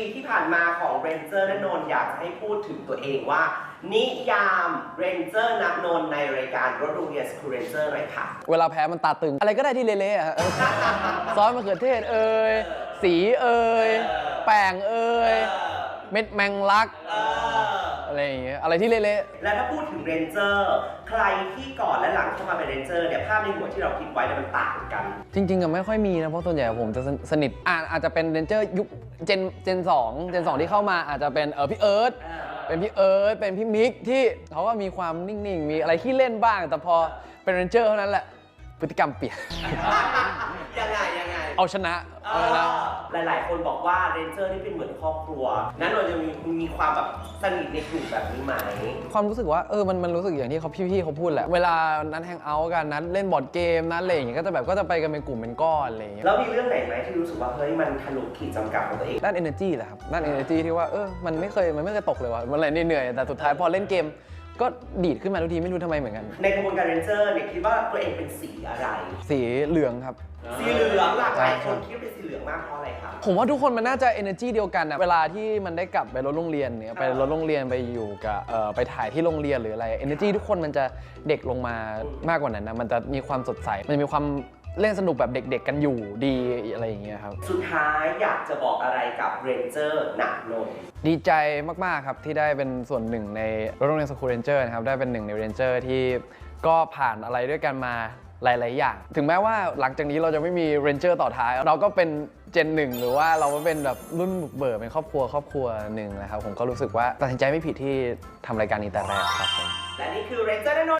ปีที่ผ่านมาของเรนเจอร์นนนท์อยากจะให้พูดถึงตัวเองว่า นิยามเรนเจอร์นักนนท์ในรายการรถโรงเรียนสคูเรนเจอร์หน่อยค่ะ เวลาแพ้มันตาตึง อะไรก็ได้ที่เละๆอะฮะซอสมะเขือเทศเอ่ยสีเอ่ยแป้งเอ่ยเม็ดแมงลัก เออ อะไรอย่างเงี้ยอะไรที่เละแล้วถ้าพูดถึงเรนเจอร์ใครที่ก่อนและหลังเข้ามาเป็นเรนเจอร์เนี่ยภาพในหัวที่เราคิดไว้เนี่ยมันต่างกัน ๆจริงๆอะไม่ค่อยมีนะเพราะส่วนใหญ่ผมจะสนิทอ่าอาจจะเป็นเรนเจอร์ยุคเจนเจนสองเจนสองที่เข้ามาอาจจะเป็นเออพี่เอิร์ธ เป็นพี่เอิร์ธเป็นพี่มิกที่เขาก็มีความนิ่ง ๆ มีอะไรที่เล่นบ้าง แต่พอเป็นเรนเจอร์เท่านั้นแหละ พฤติกรรมเปลี่ยนยังไงยังไง เอาชนะเอเอาชนะอหลาย ๆ คนบอกว่าเรนเจอร์นี่เป็นเหมือนครอบครัว นั้นเราจะมีมีความแบบสนิทในกลุ่มแบบนี้ไหม ความรู้สึกว่าเออมันมันรู้สึกอย่างที่เขาพี่ๆเขาพูดแหละ เวลานัดแฮงเอาท์กันนัดเล่นบอร์ดเกมนัดอะไรอย่างเงี้ยก็จะแบบก็จะไปกันเป็นกลุ่มเป็นก้อนอะไรอย่างเงี้ยแล้วมีเรื่องไหนไหมที่รู้สึกว่าเฮ้ยมันทะลุขีดจำกัดของตัวเอง ด้าน energy แหละครับด้าน energy ที่ว่าเออมันไม่เคยมันไม่เคยตกเลยว่ะมันอะไรเหนื่อยๆแต่สุดท้ายพอเล่นเกม ก็ดีดขึ้นมาทุกทีไม่รู้ทำไมเหมือนกัน ในกระบวนการเรนเจอร์เนี่ยคิดว่าตัวเองเป็นสีอะไร สีเหลืองครับ สีเหลืองหลากหลายใช่คนคิดว่าเป็นสีเหลืองมากเพราะอะไรครับ ผมว่าทุกคนมันน่าจะ energy เดียวกันนะเวลาที่มันได้กลับไปรถโรงเรียนเนี่ยไปรถโรงเรียนไปอยู่กับเอ่อไปถ่ายที่โรงเรียนหรืออะไร energy ทุกคนมันจะเด็กลงมามากกว่านั้นนะมันจะมีความสดใสมันจะมีความ เล่นสนุกแบบเด็กๆกันอยู่ดีอะไรอย่างเงี้ยครับ สุดท้ายอยากจะบอกอะไรกับเรนเจอร์หนักนนท์ดีใจมากๆครับที่ได้เป็นส่วนหนึ่งในรถโรงเรียนสคูลเรนเจอร์นะครับได้เป็นหนึ่งในเรนเจอร์ที่ก็ผ่านอะไรด้วยกันมาหลาย ๆ อย่าง ถึงแม้ว่าหลังจากนี้เราจะไม่มีเรนเจอร์ต่อท้าย เราก็เป็นเจนหนึ่งหรือว่าเราก็เป็นแบบรุ่นบุกเบิกเป็นครอบครัวครอบครัวหนึ่งนะครับผมก็รู้สึกว่าตัดสินใจไม่ผิดที่ทำรายการนี้แต่แรกครับผมและนี่คือเรนเจอร์นนท์